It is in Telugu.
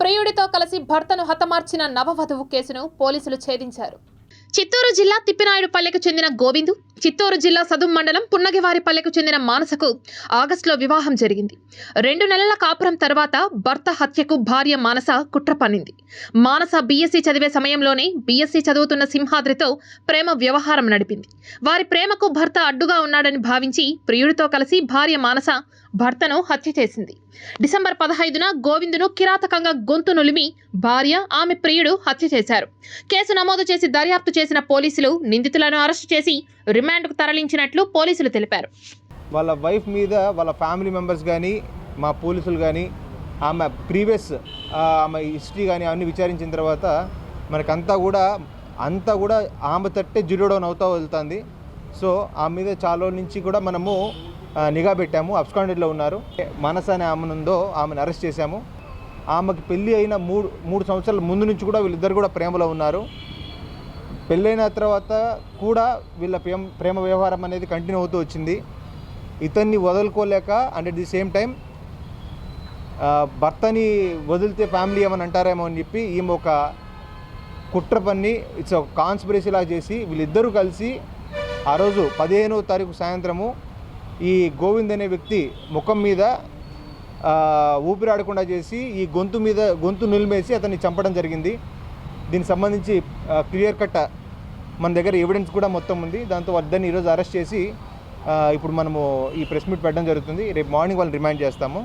ప్రియుడితో కలిసి భర్తను హతమార్చిన నవవధువు కేసును పోలీసులు ఛేదించారు. చిత్తూరు జిల్లా తిప్పినాయుడుపల్లెకు చెందిన గోవిందు చిత్తూరు జిల్లా సదుం మండలం పున్నగివారిపల్లెకు చెందిన మానసకు ఆగస్టులో వివాహం జరిగింది. రెండు నెలల కాపురం తర్వాత భర్త హత్యకు భార్య మానస కుట్ర పన్నింది. మానస బీఎస్సీ చదివే సమయంలోనే బీఎస్సీ చదువుతున్న సింహాద్రితో ప్రేమ వ్యవహారం నడిపింది. వారి ప్రేమకు భర్త అడ్డుగా ఉన్నాడని భావించి ప్రియుడితో కలిసి భార్య మానస భర్తను హత్య చేసింది. డిసెంబర్ పదహైదున గోవిందును కిరాతకంగా గొంతు నులిమి భార్య ఆమె ప్రియుడు హత్య చేశారు. కేసు నమోదు చేసి దర్యాప్తు చేసిన పోలీసులు నిందితులను అరెస్టు చేసి రిమాండ్కు తరలించినట్లు పోలీసులు తెలిపారు. వాళ్ళ వైఫ్ మీద వాళ్ళ ఫ్యామిలీ మెంబర్స్ కానీ మా పోలీసులు కానీ ఆమె ప్రీవియస్ ఆమె హిస్టరీ కానీ అవన్నీ విచారించిన తర్వాత మనకంతా కూడా అంతా కూడా ఆమె తట్టే జీరో అవుతూ వెళ్తుంది. సో ఆమె మీద చాలా నుంచి కూడా మనము నిఘా పెట్టాము అబ్స్కాండెడ్లో ఉన్నారు. మనస్ అనే ఆమెను ఉందో ఆమెను అరెస్ట్ చేశాము. ఆమెకి పెళ్ళి అయిన మూడు మూడు సంవత్సరాల ముందు నుంచి కూడా వీళ్ళిద్దరు కూడా ప్రేమలో ఉన్నారు. పెళ్ళైన తర్వాత కూడా వీళ్ళ ప్రేమ ప్రేమ వ్యవహారం అనేది కంటిన్యూ అవుతూ వచ్చింది. ఇతన్ని వదులుకోలేక and at the same time భర్తని వదిలితే ఫ్యామిలీ ఏమని అంటారేమో అని చెప్పి ఈమె ఒక కుట్ర పన్ని ఇట్స్ ఒక కాన్స్పిరసీలా చేసి వీళ్ళిద్దరూ కలిసి ఆ రోజు పదిహేనో తారీఖు సాయంత్రము ఈ గోవింద్ అనే వ్యక్తి ముఖం మీద ఊపిరాడకుండా చేసి ఈ గొంతు మీద గొంతు నిలిమేసి అతన్ని చంపడం జరిగింది. దీనికి సంబంధించి క్లియర్ కట్ మన దగ్గర ఎవిడెన్స్ కూడా మొత్తం ఉంది. దాంతో వద్దని ఈరోజు అరెస్ట్ చేసి ఇప్పుడు మనము ఈ ప్రెస్ మీట్ పెట్టడం జరుగుతుంది. రేపు మార్నింగ్ వాళ్ళని రిమైండ్ చేస్తాము.